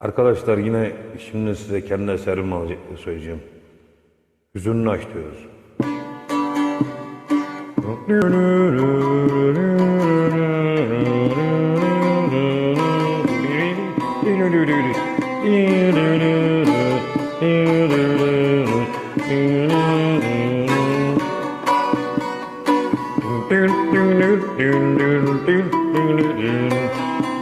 Arkadaşlar yine şimdi size kendi eserimi söyleyeceğim. Hüzünlü aşk diyoruz.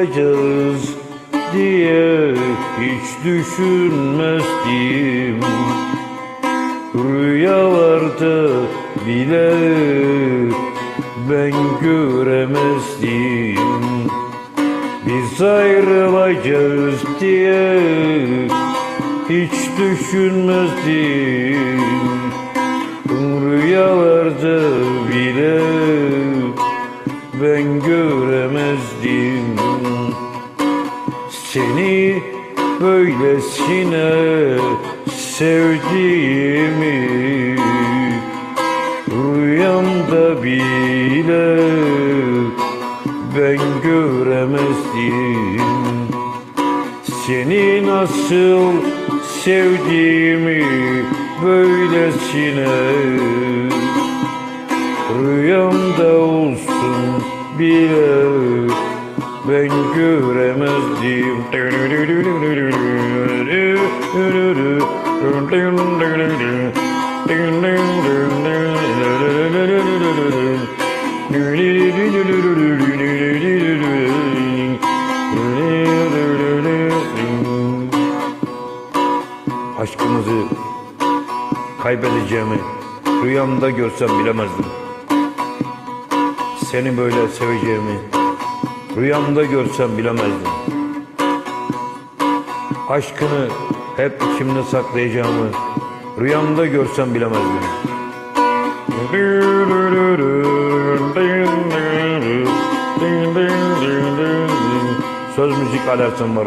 ayrılacağız diye hiç düşünmezdim. Rüyalarda bile ben göremezdim. Biz ayrılacağız diye hiç düşünmezdim. Rüyalarda bile Seni böylesine sevdiğimi Rüyamda bile ben göremezdim. Seni nasıl sevdiğimi böylesine Rüyamda olsun bile ben göremezdim. Aşkımızı kaybedeceğimi rüyamda görsem bilemezdim. Seni böyle seveceğimi rüyamda görsem bilemezdim. Aşkını hep içimde saklayacağımı rüyamda görsem bilemezdim. Söz müzik alertim var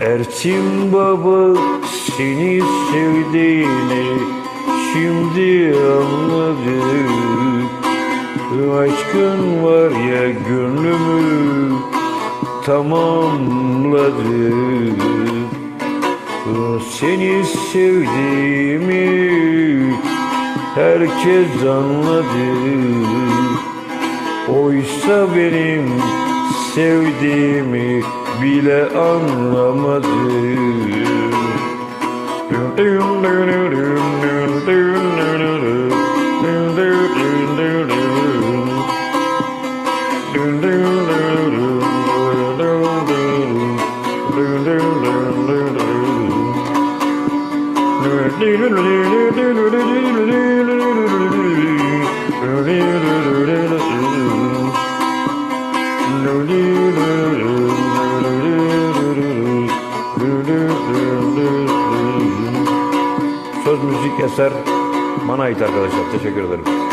Erçin baba seni sevdiğini şimdi anladım Aşkın var ya gönlümü tamamladı Seni sevdiğimi herkes anladı. Oysa benim sevdiğimi bile anlamadı Söz müzik eser bana ait arkadaşlar. Teşekkür ederim.